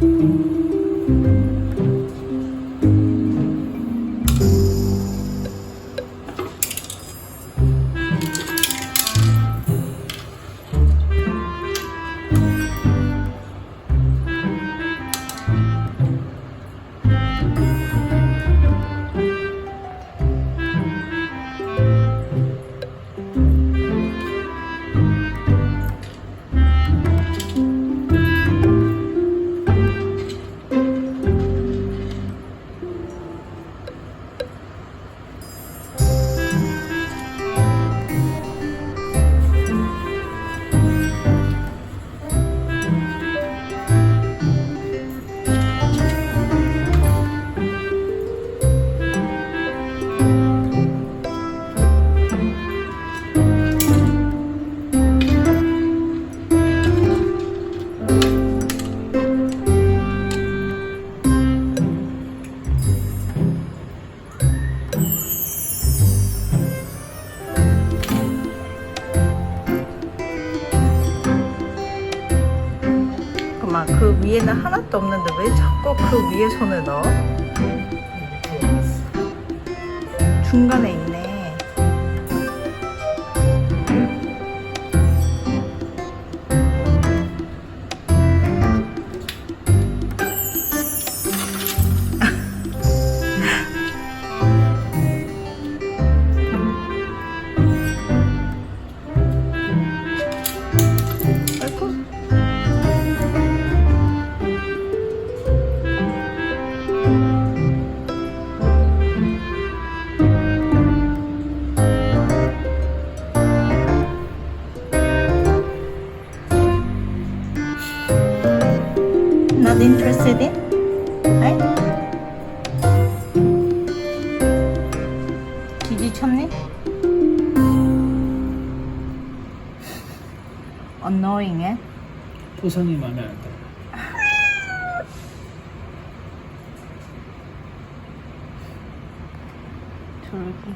그만 그 위에는 하나도 없는데 왜 자꾸 그 위에 손을 넣어? 중간에 있네. Not interested in? right? 기지 쳤니? annoying해? 포선이 마음에 안 들어. 졸기.